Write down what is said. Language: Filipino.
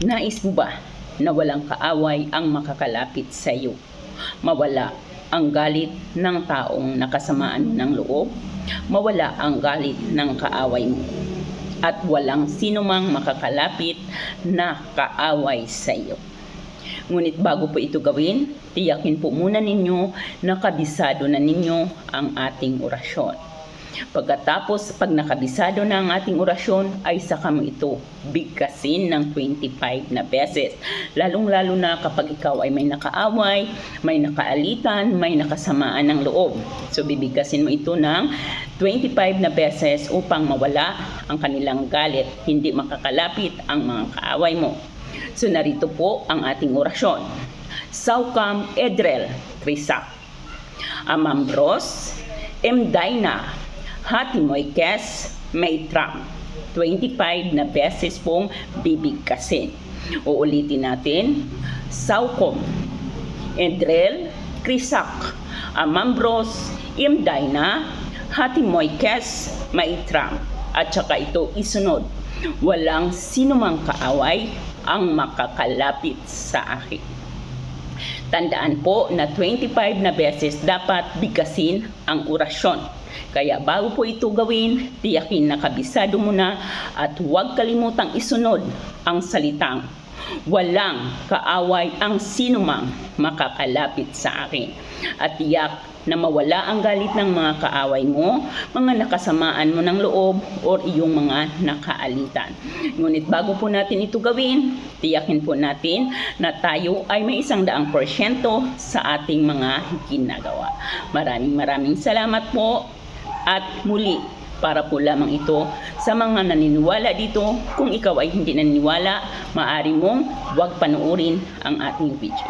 Nais mo ba na walang kaaway ang makakalapit sa iyo? Mawala ang galit ng taong nakasamaan ng loob? Mawala ang galit ng kaaway mo? At walang sinumang makakalapit na kaaway sa iyo. Ngunit bago po ito gawin, tiyakin po muna ninyo na kabisado na ninyo ang ating orasyon. Pagkatapos, pag nakabisado na ang ating orasyon, ay saka mo ito bigkasin ng 25 na beses. Lalong-lalo na kapag ikaw ay may nakaaway, may nakaalitan, may nakasamaan ng loob. So, bibigkasin mo ito ng 25 na beses upang mawala ang kanilang galit, hindi makakalapit ang mga kaaway mo. So, narito po ang ating orasyon. Saukam Edrel Krisak Amambros Emdaina Hatimoy Kes Maitram 25 na beses pong bibigkasin. Uulitin natin. Saukom Edrel Krisak Amambros Imdaina Hatimoy Kes Maitram at saka ito isunod. Walang sinumang kaaway ang makakalapit sa akin. Tandaan po na 25 na beses dapat bigkasin ang orasyon. Kaya bago po ito gawin, tiyakin na kabisado mo na at huwag kalimutang isunod ang salitang walang kaaway ang sinumang makakalapit sa akin. At tiyak na mawala ang galit ng mga kaaway mo, mga nakasamaan mo ng loob, or iyong mga nakaalitan. Ngunit bago po natin ito gawin, tiyakin po natin na tayo ay may isang daang porsyento sa ating mga ginagawa. Maraming maraming salamat po at muli para po lamang ito sa mga naniniwala dito. Kung ikaw ay hindi naniniwala, maari mong huwag panoorin ang ating video.